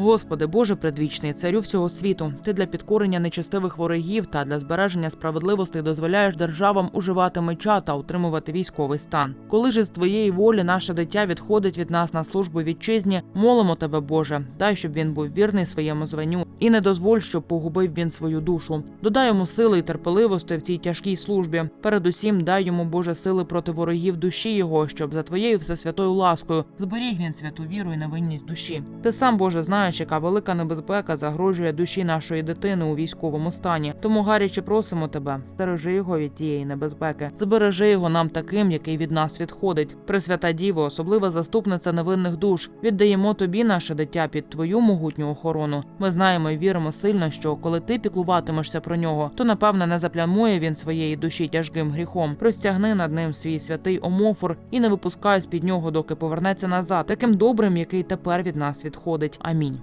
Господи, Боже предвічний, царю всього світу. Ти для підкорення нечестивих ворогів та для збереження справедливості дозволяєш державам уживати меча та утримувати військовий стан. Коли ж з твоєї волі наше дитя відходить від нас на службу вітчизні, молимо тебе, Боже, дай, щоб він був вірний своєму званню, і не дозволь, щоб погубив він свою душу. Додай йому сили і терпеливості в цій тяжкій службі. Передусім, дай йому Боже сили проти ворогів душі його, щоб за твоєю всесвятою ласкою зберіг він святу віру і невинність душі. Ти сам Боже знаєш, яка велика небезпека загрожує душі нашої дитини у військовому стані. Тому гаряче просимо тебе, стережи його від тієї небезпеки, збережи його нам таким, який від нас відходить. Пресвята Діво, особлива заступниця невинних душ. Віддаємо тобі наше дитя під твою могутню охорону. Ми знаємо і віримо сильно, що коли ти піклуватимешся про нього, то напевне не заплямує він своєї душі тяжким гріхом. Простягни над ним свій святий омофор і не випускай з під нього, доки повернеться назад, таким добрим, який тепер від нас відходить. Амінь.